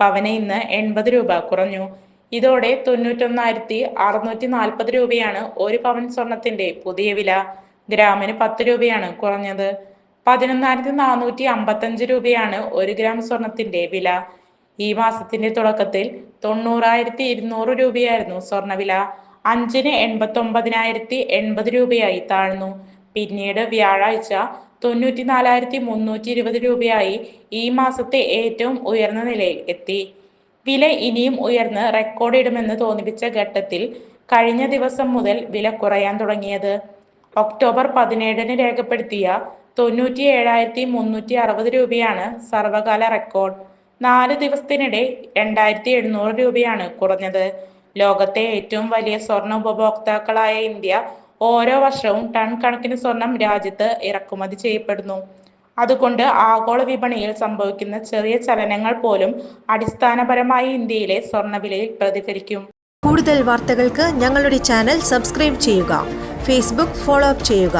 പവന് ഇന്ന് എൺപത് രൂപ കുറഞ്ഞു. ഇതോടെ തൊണ്ണൂറ്റൊന്നായിരത്തി അറുന്നൂറ്റി നാൽപ്പത് രൂപയാണ് ഒരു പവൻ സ്വർണത്തിന്റെ പുതിയ വില. ഗ്രാമിന് പത്ത് രൂപയാണ് കുറഞ്ഞത്. പതിനൊന്നായിരത്തി നാനൂറ്റി അമ്പത്തഞ്ച് രൂപയാണ് ഒരു ഗ്രാം സ്വർണത്തിന്റെ വില. ഈ മാസത്തിന്റെ തുടക്കത്തിൽ തൊണ്ണൂറായിരത്തി ഇരുന്നൂറ് രൂപയായിരുന്നു സ്വർണവില അഞ്ചിന് എൺപത്തി ഒമ്പതിനായിരത്തി എൺപത് രൂപയായി താഴ്ന്നു. പിന്നീട് വ്യാഴാഴ്ച തൊണ്ണൂറ്റി നാലായിരത്തി മുന്നൂറ്റി ഇരുപത് രൂപയായി ഈ മാസത്തെ ഏറ്റവും ഉയർന്ന നിലയിൽ എത്തി. വില ഇനിയും ഉയർന്ന് റെക്കോർഡ് ഇടുമെന്ന് തോന്നിപ്പിച്ച ഘട്ടത്തിൽ കഴിഞ്ഞ ദിവസം മുതൽ വില കുറയാൻ തുടങ്ങിയത്. ഒക്ടോബർ പതിനേഴിന് രേഖപ്പെടുത്തിയ തൊണ്ണൂറ്റി ഏഴായിരത്തി മുന്നൂറ്റി അറുപത് രൂപയാണ് സർവകാല റെക്കോർഡ്. നാല് ദിവസത്തിനിടെ രണ്ടായിരത്തി എഴുന്നൂറ് രൂപയാണ് കുറഞ്ഞത്. ലോകത്തെ ഏറ്റവും വലിയ സ്വർണ ഉപഭോക്താക്കളായ ഇന്ത്യ ഓരോ വർഷവും ടൺ കണക്കിന് സ്വർണം രാജ്യത്ത് ഇറക്കുമതി ചെയ്യപ്പെടുന്നു. അതുകൊണ്ട് ആഗോള വിപണിയിൽ സംഭവിക്കുന്ന ചെറിയ ചലനങ്ങൾ പോലും അടിസ്ഥാനപരമായി ഇന്ത്യയിലെ സ്വർണവിലയിൽ പ്രതിഫലിക്കും. കൂടുതൽ വാർത്തകൾക്ക് ഞങ്ങളുടെ ചാനൽ സബ്സ്ക്രൈബ് ചെയ്യുക ഫേസ്ബുക്ക് ഫോളോ അപ്പ് ചെയ്യുക.